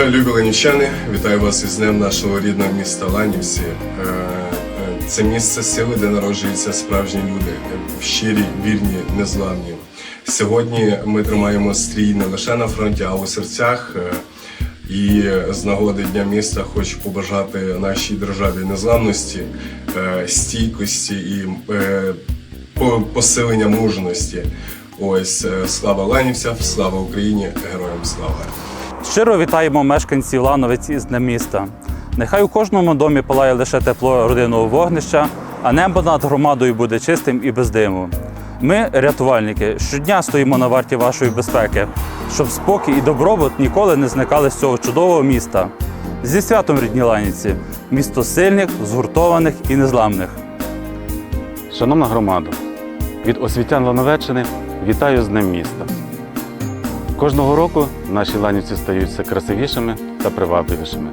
Любі ланівчани, вітаю вас із днем нашого рідного міста Ланівці. Е, е, Це місце сили, де народжуються справжні люди, е, щирі, вірні, незламні. Сьогодні ми тримаємо стрій не лише на фронті, а у серцях. Е, І з нагоди Дня міста хочу побажати нашій державі незламності, е, стійкості і е, посилення мужності. Ось е, слава Ланівцям, слава Україні, героям слава! Щиро вітаємо мешканців Лановиць із Днем міста. Нехай у кожному домі палає лише тепло родинного вогнища, а небо над громадою буде чистим і без диму. Ми, рятувальники, щодня стоїмо на варті вашої безпеки, щоб спокій і добробут ніколи не зникали з цього чудового міста. Зі святом рідні Ланівці, місто сильних, згуртованих і незламних. Шановна громада, від освітян Лановеччини вітаю з Днем міста. Кожного року наші ланівці стають все красивішими та привабливішими.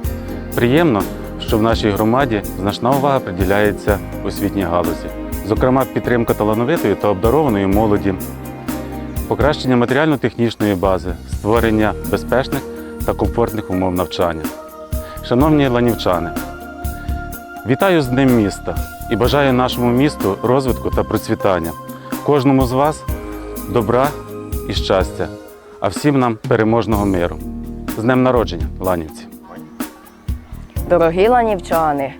Приємно, що в нашій громаді значна увага приділяється освітній галузі, зокрема, підтримка талановитої та обдарованої молоді, покращення матеріально-технічної бази, створення безпечних та комфортних умов навчання. Шановні ланівчани, Вітаю з Днем міста і бажаю нашому місту розвитку та процвітання. Кожному з вас добра і щастя, а всім нам переможного миру. З днем народження, Ланівці! Дорогі ланівчани,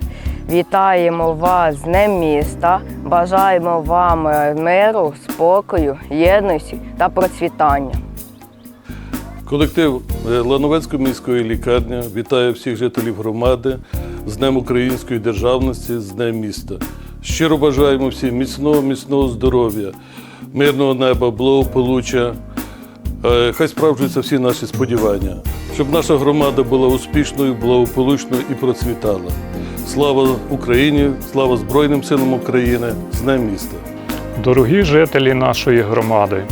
вітаємо вас з Днем міста. Бажаємо вам е, миру, спокою, єдності та процвітання. Колектив е, Лановецької міської лікарні вітає всіх жителів громади з Днем української державності, з Днем міста. Щиро бажаємо всім міцного, міцного здоров'я, мирного неба, благополуччя. Е, Хай справджуються всі наші сподівання, щоб наша громада була успішною, благополучною і процвітала. Слава Україні, слава Збройним силам України, з Днем міста! Дорогі жителі нашої громади,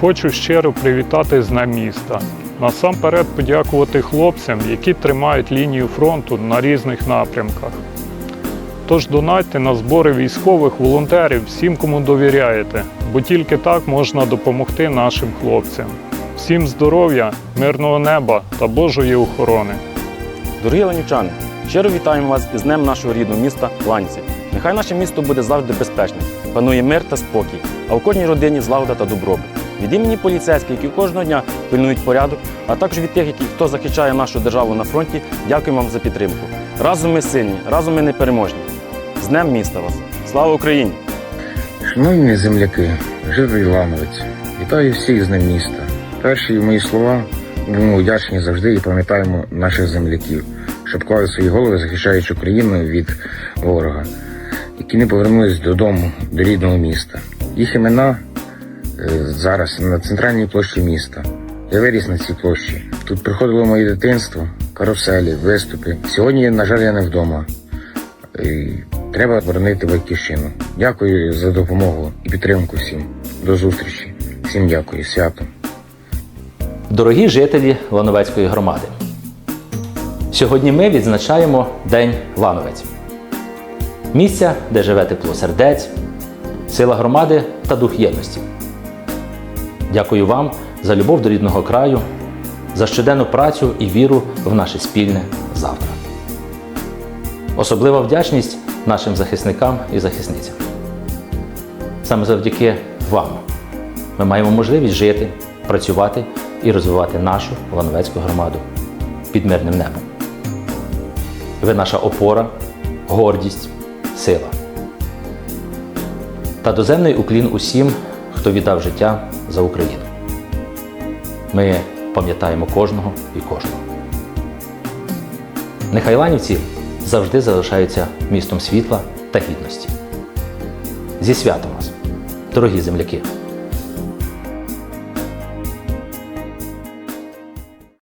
хочу щиро привітати з Днем міста. Насамперед подякувати хлопцям, які тримають лінію фронту на різних напрямках. Тож донатьте на збори військових волонтерів всім, кому довіряєте, бо тільки так можна допомогти нашим хлопцям. Всім здоров'я, мирного неба та Божої охорони! Дорогі ланівчани, щиро вітаємо вас із Днем нашого рідного міста Ланці. Нехай наше місто буде завжди безпечним, панує мир та спокій, а у кожній родині злагода та добробут. Від імені поліцейських, які кожного дня пильнують порядок, а також від тих, які хто захищає нашу державу на фронті, дякуємо вам за підтримку. Разом ми сильні, разом ми непереможні. З Днем міста вас! Слава Україні! Шановні земляки, жителі Лановиць, вітаю всіх з Днем міста. Перші мої слова будемо вдячні завжди і пам'ятаємо наших земляків, що поклали свої голови, захищаючи Україну від ворога, які не повернулись додому, до рідного міста. Їх імена е, зараз на центральній площі міста. Я виріс на цій площі. Тут приходило моє дитинство, каруселі, виступи. Сьогодні, на жаль, я не вдома. Треба боронити батьківщину. Дякую за допомогу і підтримку всім. До зустрічі. Всім дякую, свято. Дорогі жителі Лановецької громади, сьогодні ми відзначаємо День Лановець. Місця, де живе тепло сердець, сила громади та дух єдності. Дякую вам за любов до рідного краю, за щоденну працю і віру в наше спільне завтра. Особлива вдячність нашим захисникам і захисницям. Саме завдяки вам ми маємо можливість жити, працювати і розвивати нашу Лановецьку громаду під мирним небом. Ви наша опора, гордість, сила. Та доземний уклін усім, хто віддав життя за Україну. Ми пам'ятаємо кожного і кожного. Нехай Ланівці завжди залишаються містом світла та гідності. Зі святом вас, дорогі земляки!